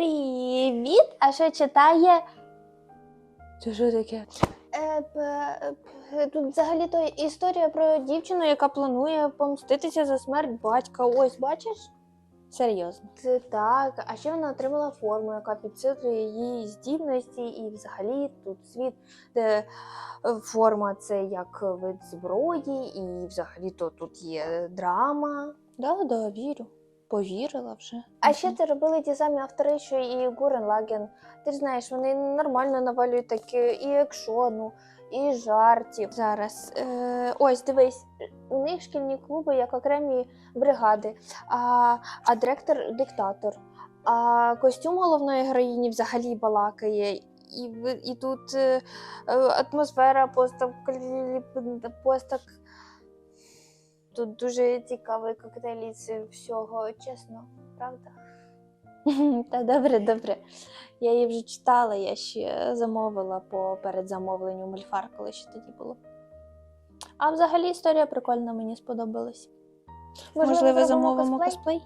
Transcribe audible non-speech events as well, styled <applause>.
Привіт! А що читає? Це що таке? Е, п- п- тут взагалі-то історія про дівчину, яка планує помститися за смерть батька. Ось, бачиш? Серйозно. Це так. А ще вона отримала форму, яка підсилює її здібності, і взагалі тут світ, де е, форма це як вид зброї, і взагалі-то тут є драма. Да, да, вірю. Повірила вже. А ще це робили ті самі автори, що і Гурен Лаген. Ти ж знаєш, вони нормально навалюють таке і екшону, і жартів. Зараз. Е, ось, дивись, у них шкільні клуби як окремі бригади, а, а директор диктатор. А костюм головної героїні взагалі балакає. І, і тут е, е, атмосфера постак, постак. Тут дуже цікавий коктейль із всього, чесно, правда? <laughs> Та добре, добре. Я її вже читала, я ще замовила по передзамовленню мульфар, коли ще тоді було. А взагалі історія прикольна, мені сподобалась. Можливо, замовимо косплей?